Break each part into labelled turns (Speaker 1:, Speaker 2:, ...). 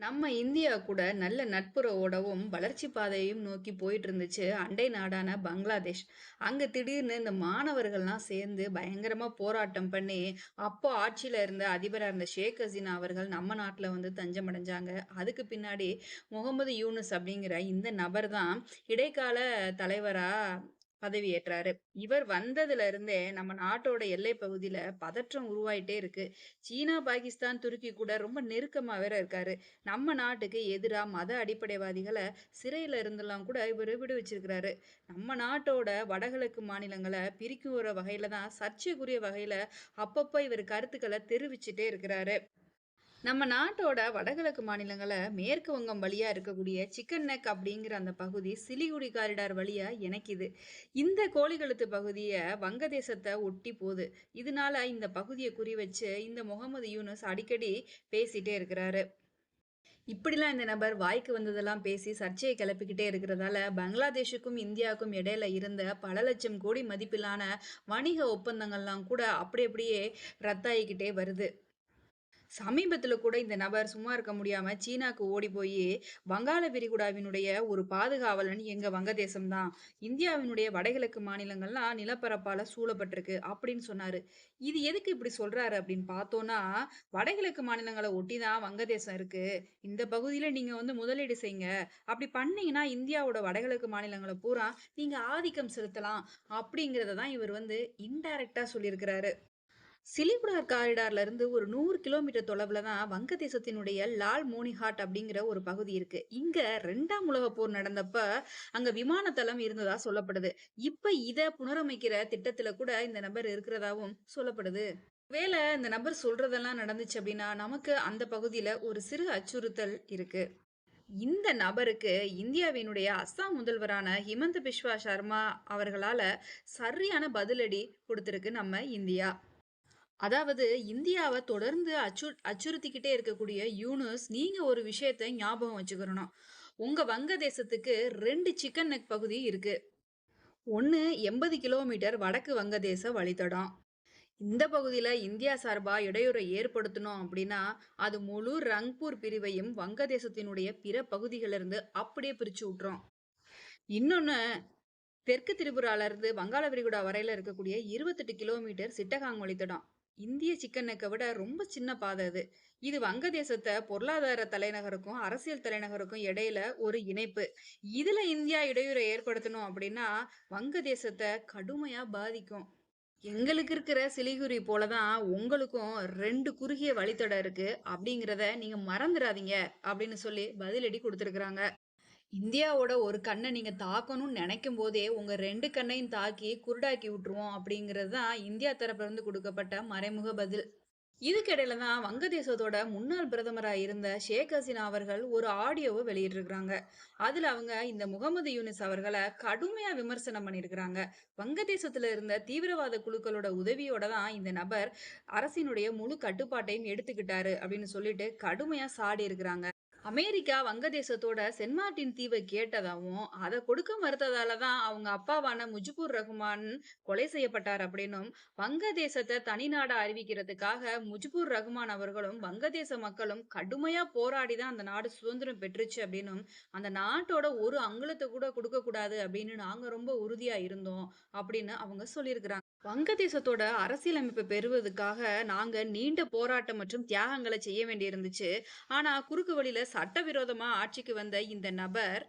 Speaker 1: நம்ம இந்தியா கூட நல்ல நட்புறவோடவும், வளர்ச்சி பாதையையும் நோக்கி போயிட்டு இருந்துச்சு அண்டை நாடான பங்களாதேஷ். அங்கே திடீர்னு இந்த மாணவர்கள்லாம் சேர்ந்து பயங்கரமாக போராட்டம் பண்ணி, அப்போ ஆட்சியில் இருந்த அதிபராக இருந்த ஷேக் ஹசீனா அவர்கள் நம்ம நாட்டில் வந்து தஞ்சம் அடைஞ்சாங்க. அதுக்கு பின்னாடி முகமது யூனுஸ் அப்படிங்கிற இந்த நபர் தான் இடைக்கால தலைவராக பதவியேற்றாரு. இவர் வந்ததுல இருந்தே நம்ம நாட்டோட எல்லை பகுதியில பதற்றம் உருவாயிட்டே இருக்கு. சீனா, பாகிஸ்தான், துருக்கி கூட ரொம்ப நெருக்கமா வேற இருக்காரு. நம்ம நாட்டுக்கு எதிரா மத அடிப்படைவாதிகளை சிறையில இருந்தெல்லாம் கூட இவர் விடுவிச்சிருக்கிறாரு. நம்ம நாட்டோட வடகிழக்கு மாநிலங்கள பிரிக்குற வகையில தான் சர்ச்சைக்குரிய வகையில அப்பப்போ இவர் கருத்துக்களை தெரிவிச்சுட்டே இருக்கிறாரு. நம்ம நாட்டோட வடகிழக்கு மாநிலங்களை மேற்கு வங்கம் வழியாக இருக்கக்கூடிய சிக்கன் நெக் அப்படிங்கிற அந்த பகுதி சிலிகுடி காரிடார் வழியாக இணைக்குது. இந்த கோழிக்கழுத்து பகுதியை வங்கதேசத்தை ஒட்டி போது. இதனால இந்த பகுதியை குறி வச்சு இந்த முகமது யூனுஸ் அடிக்கடி பேசிட்டே இருக்கிறாரு. இப்படிலாம் இந்த நபர் வாய்க்கு வந்ததெல்லாம் பேசி சர்ச்சையை கிளப்பிக்கிட்டே இருக்கிறதால, பங்களாதேஷுக்கும் இந்தியாவுக்கும் இடையில இருந்த பல லட்சம் கோடி மதிப்பிலான வணிக ஒப்பந்தங்கள்லாம் கூட அப்படி அப்படியே ரத்தாயிக்கிட்டே வருது. சமீபத்தில் கூட இந்த நபர் சும்மா இருக்க முடியாமல் சீனாக்கு ஓடி போய் "வங்காள விரிகுடாவினுடைய ஒரு பாதுகாவலன் எங்கள் வங்கதேசம் தான். இந்தியாவினுடைய வடகிழக்கு மாநிலங்கள்லாம் நிலப்பரப்பால் சூழப்பட்டிருக்கு" அப்படின்னு சொன்னார் இது எதுக்கு இப்படி சொல்கிறாரு அப்படின்னு பார்த்தோன்னா வடகிழக்கு மாநிலங்களை ஒட்டி தான் வங்கதேசம் இருக்குது இந்த பகுதியில் நீங்கள் வந்து முதலீடு செய்யுங்க. அப்படி பண்ணீங்கன்னா இந்தியாவோட வடகிழக்கு மாநிலங்களை பூரா நீங்கள் ஆதிக்கம் செலுத்தலாம். அப்படிங்கிறத தான் இவர் வந்து இன்டைரக்டாக சொல்லியிருக்கிறாரு. சிலிகுடார் காரிடார்ல இருந்து ஒரு நூறு கிலோமீட்டர் தொலைவில் தான் வங்கதேசத்தினுடைய லால் மோனிஹாட் அப்படிங்கிற ஒரு பகுதி இருக்கு. இங்க ரெண்டாம் உலக போர் நடந்தப்ப அங்க விமான தளம் இருந்ததா சொல்லப்படுது. இப்ப இதை புனரமைக்கிற திட்டத்துல கூட இந்த நபர் இருக்கிறதாவும் சொல்லப்படுது. வேலை இந்த நபர் சொல்றதெல்லாம் நடந்துச்சு அப்படின்னா, நமக்கு அந்த பகுதியில ஒரு சிறு அச்சுறுத்தல் இருக்கு. இந்த நபருக்கு இந்தியாவினுடைய அஸ்ஸாம் முதல்வரான ஹிமந்த பிஸ்வா சர்மா அவர்களால சரியான பதிலடி கொடுத்துருக்கு நம்ம இந்தியா. அதாவது இந்தியாவை தொடர்ந்து அச்சு அச்சுறுத்திக்கிட்டே இருக்கக்கூடிய யூனுஸ், நீங்க ஒரு விஷயத்த ஞாபகம் வச்சுக்கிறணும். உங்க வங்கதேசத்துக்கு ரெண்டு சிக்கன் நெக் பகுதி இருக்கு. ஒன்று எண்பது கிலோமீட்டர் வடக்கு வங்கதேச வழித்தடம். இந்த பகுதியில் இந்தியா சார்பாக இடையூறை ஏற்படுத்தணும் அப்படின்னா, அது முழு ரங்பூர் பிரிவையும் வங்கதேசத்தினுடைய பிற பகுதிகளிலிருந்து அப்படியே பிரித்து விட்டுறோம் இன்னொன்று தெற்கு திரிபுரால இருந்து வங்காள விரிகுடா வரையில இருக்கக்கூடிய 28 கிலோமீட்டர் சிட்டகாங் வழித்தடம். இந்திய சிக்கன் நெக்க விட ரொம்ப சின்ன பாதை அது. இது வங்கதேசத்தை பொருளாதார தலைநகருக்கும், அரசியல் தலைநகருக்கும் இடையில ஒரு இணைப்பு. இதுல இந்தியா இடையூறை ஏற்படுத்தணும் அப்படின்னா, வங்கதேசத்தை கடுமையா பாதிக்கும். எங்களுக்கு இருக்கிற சிலிகுரி போலதான் உங்களுக்கும் ரெண்டு குறுகிய வழித்தடம் இருக்கு. அப்படிங்கிறத நீங்க மறந்துடாதீங்க அப்படின்னு சொல்லி பதிலடி கொடுத்துருக்குறாங்க இந்தியாவோட ஒரு கண்ணை நீங்கள் தாக்கணும்னு நினைக்கும் போதே, உங்கள் ரெண்டு கண்ணையும் தாக்கி குருடாக்கி விட்டுருவோம் அப்படிங்கிறது தான் இந்தியா தரப்பிலிருந்து கொடுக்கப்பட்ட மறைமுக பதில். இதுக்கிடையில தான் வங்கதேசத்தோட முன்னாள் பிரதமராக இருந்த ஷேக் ஹசீனா அவர்கள் ஒரு ஆடியோவை வெளியிட்டிருக்கிறாங்க. அதில் அவங்க இந்த முகமது யூனிஸ் அவர்களை கடுமையாக விமர்சனம் பண்ணியிருக்கிறாங்க. வங்கதேசத்தில் இருந்த தீவிரவாத குழுக்களோட உதவியோட தான் இந்த நபர் அரசினுடைய முழு கட்டுப்பாட்டையும் எடுத்துக்கிட்டாரு அப்படின்னு சொல்லிட்டு கடுமையாக சாடி இருக்கிறாங்க அமெரிக்கா வங்கதேசத்தோட சென்மார்டின் தீவை கேட்டதாகவும் கேட்டதாவும், கொடுக்க மறுத்ததால தான் அவங்க அப்பாவான முஜிபுர் ரஹ்மான் கொலை செய்யப்பட்டார் அப்படின்னும், வங்கதேசத்தை தனிநாடா அறிவிக்கிறதுக்காக முஜிபுர் ரஹ்மான் அவர்களும், வங்கதேச மக்களும் கடுமையா போராடி தான் அந்த நாடு சுதந்திரம் பெற்றுச்சு அப்படின்னும், அந்த நாட்டோட ஒரு அங்குலத்தை கூட குடுக்கக்கூடாது அப்படின்னு நாங்க ரொம்ப உறுதியா இருந்தோம் அப்படின்னு அவங்க சொல்லியிருக்கிறாங்க. வங்கதேசத்தோட அரசியலமைப்பு பெறுவதற்காக நாங்க நீண்ட போராட்டம் மற்றும் தியாகங்களை செய்ய வேண்டியிருந்துச்சு. ஆனா குறுக்கு வழியில சட்டவிரோதமா ஆட்சிக்கு வந்த இந்த நபர்,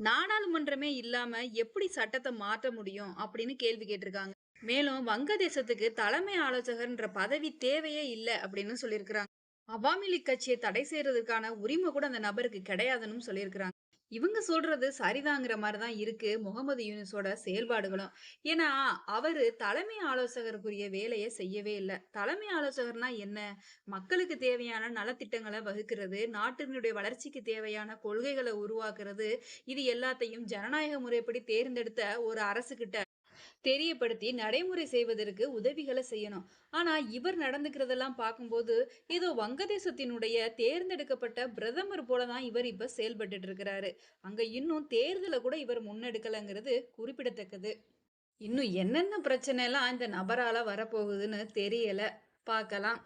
Speaker 1: நாடாளுமன்றமே இல்லாம எப்படி சட்டத்தை மாற்ற முடியும் அப்படின்னு கேள்வி கேட்டிருக்காங்க. மேலும் வங்கதேசத்துக்கு தலைமை ஆலோசகர்ன்ற பதவி தேவையே இல்லை அப்படின்னு சொல்லியிருக்கிறாங்க. அவாமி லீக் கட்சியை தடை செய்யறதுக்கான உரிமை கூட அந்த நபருக்கு கிடையாதுன்னு சொல்லியிருக்கிறாங்க. இவங்க சொல்றது சரிதாங்கிற மாதிரி தான் இருக்கு முகமது யூனிஸோட செயல்பாடுகளும். ஏன்னா, அவரு தலைமை ஆலோசகருக்குரிய வேலையை செய்யவே இல்லை தலைமை ஆலோசகர்னா என்ன? மக்களுக்கு தேவையான நலத்திட்டங்களை வகுக்கிறது, நாட்டினுடைய வளர்ச்சிக்கு தேவையான கொள்கைகளை உருவாக்குறது, இது எல்லாத்தையும் ஜனநாயக முறைப்படி தேர்ந்தெடுத்த ஒரு அரசுகிட்ட தெரியப்படுத்தி நடைமுறை செய்வதற்கு உதவிகளை செய்யணும். ஆனா இவர் நடந்துக்கிறதெல்லாம் பார்க்கும்போது, ஏதோ வங்கதேசத்தினுடைய தேர்ந்தெடுக்கப்பட்ட பிரதமர் போல தான் இவர் இப்ப செயல்பட்டு இருக்கிறாரு. அங்க இன்னும் தேர்தல கூட இவர் முன்னெடுக்கலங்கிறது குறிப்பிடத்தக்கது. இன்னும் என்னென்ன பிரச்சனைலாம் இந்த நபரால வரப்போகுதுன்னு தெரியல. பார்க்கலாம்.